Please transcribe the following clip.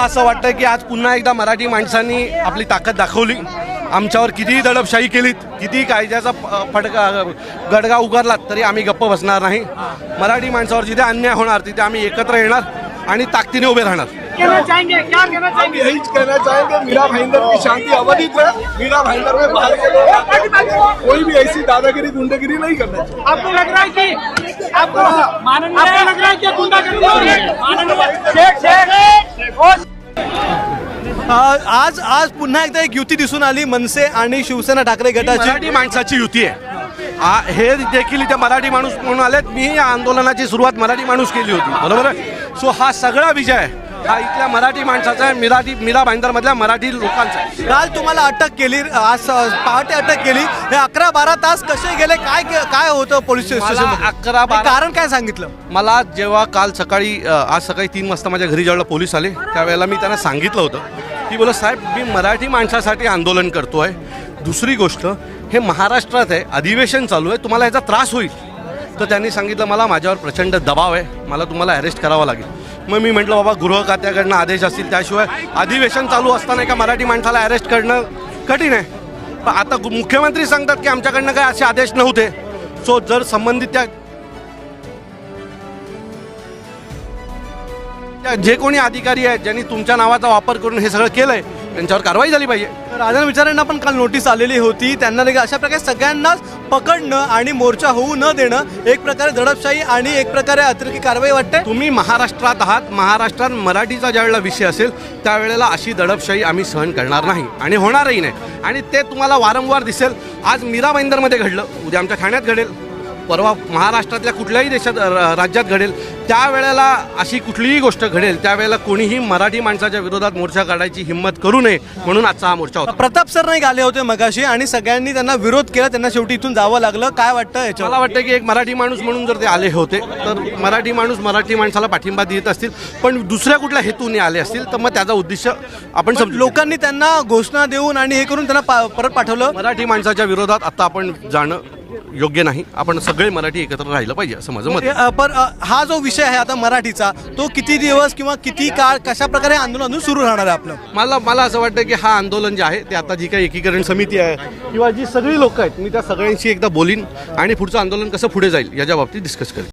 असं वाटतं की आज पुन्हा एकदा मराठी माणसांनी आपली ताकद दाखवली. आमच्यावर कितीही दडपशाही केलीत कितीही कायद्याचा फडका गडगा उगारलात तरी आम्ही गप्प बसणार नाही. मराठी माणसावर जिथे अन्याय होणार तिथे आम्ही एकत्र येणार आणि ताकदीने उभे राहणार. कहना चाहेंगे क्या कहना हम चाहेंगे यही कहना चाहेंगे मीरा भाईंदर की शांति अवधित है मीरा भाईंदर में बाहर के लोग कोई भी ऐसी दादागिरी गुंडागिरी नहीं करना चाहिए। आपको लग रहा है कि आपको आपको लग रहा है कि गुंडागर्दी आज आज पुन्हा एकदा एक युती दिसून आली मनसे आणि शिवसेना ठाकरे गटाची. मराठी माणसाची युती आहे. हे देखील इथे मराठी माणूस म्हणून आलेत. मी या आंदोलनाची सुरुवात मराठी माणूस केली होती. बरोबर? आहे सो हा सगळा विजय हा इथल्या मराठी माणसाचा आहे. मिराठी मीरा भाईंदरमधल्या मराठी लोकांचा काल तुम्हाला अटक केली आज पहाटे अटक केली. हे अकरा बारा तास कसे गेले? काय काय होतं पोलीस स्टेशन अकरा बारा- कारण काय सांगितलं? मला जेव्हा काल सकाळी आज सकाळी तीन वाजता माझ्या घरी जेव्हा पोलीस आले त्यावेळेला मी त्यांना सांगितलं होतं. की बोला साहेब मी मराठी माणसासाठी आंदोलन करतो आहे दुसरी गोष्ट हे महाराष्ट्रात आहे अधिवेशन चालू आहे तुम्हाला याचा त्रास होईल. तर त्यांनी सांगितलं मला माझ्यावर प्रचंड दबाव आहे मला तुम्हाला अरेस्ट करावा लागेल. मग मी म्हटलं बाबा गृह खात्याकडनं आदेश असतील त्याशिवाय अधिवेशन चालू असताना एका मराठी माणसाला अरेस्ट करणं कठीण आहे. पण आता मुख्यमंत्री सांगतात की आमच्याकडनं काय असे आदेश नव्हते. सो जर संबंधित त्या जे कोणी अधिकारी आहेत ज्यांनी तुमच्या नावाचा वापर करून हे सगळं केलंय त्यांच्यावर कारवाई झाली पाहिजे. राजन विचारांना पण काल नोटीस आलेली होती. त्यांना देखील अशा प्रकारे सगळ्यांनाच पकडणं आणि मोर्चा होऊ न देणं एक प्रकारे दडपशाही आणि एक प्रकारे अतिरेकी कारवाई वाटते. तुम्ही महाराष्ट्रात आहात. महाराष्ट्रात मराठीचा ज्यावेळेला विषय असेल त्यावेळेला अशी दडपशाही आम्ही सहन करणार नाही आणि होणारही नाही. आणि ते तुम्हाला वारंवार दिसेल. आज मीरा भाईंदरमध्ये घडलं. उद्या आमच्या ठाण्यात घडेल. परवा महाराष्ट्रातल्या कुठल्याही देशात राज्यात घडेल त्यावेळेला अशी कुठलीही गोष्ट घडेल त्यावेळेला कोणीही मराठी माणसाच्या विरोधात मोर्चा काढायची हिंमत करू नये म्हणून आजचा हा मोर्चा होता. प्रताप सर नाही आले होते मगाशी आणि सगळ्यांनी त्यांना विरोध केला त्यांना शेवटी इथून जावं लागलं. काय वाटतं याच्यावर? मला वाटतं की एक मराठी माणूस म्हणून जर ते आले होते तर मराठी माणूस मराठी माणसाला पाठिंबा देत असतील पण दुसऱ्या कुठल्या हेतूने आले असतील तर मग त्याचा उद्देश आपण समजू लोकांनी त्यांना घोषणा देऊन आणि हे करून त्यांना परत पाठवलं? मराठी माणसाच्या विरोधात आता आपण जाणं योग्य नाही. आपण सगळे मराठी एकत्र राहिलं पाहिजे असं माझं मत आहे. अ, अ, हा जो विषय आहे आता मराठीचा तो किती दिवस किंवा किती काळ कशा प्रकारे आंदोलन अजून सुरू राहणार आहे आपलं? मला मला असं वाटतं की हा आंदोलन जे आहे ते आता जी काही एकीकरण समिती आहे किंवा जी सगळी लोक आहेत मी त्या सगळ्यांशी एकदा बोलीन आणि पुढचं आंदोलन कसं पुढे जाईल याच्या बाबतीत डिस्कस करेन.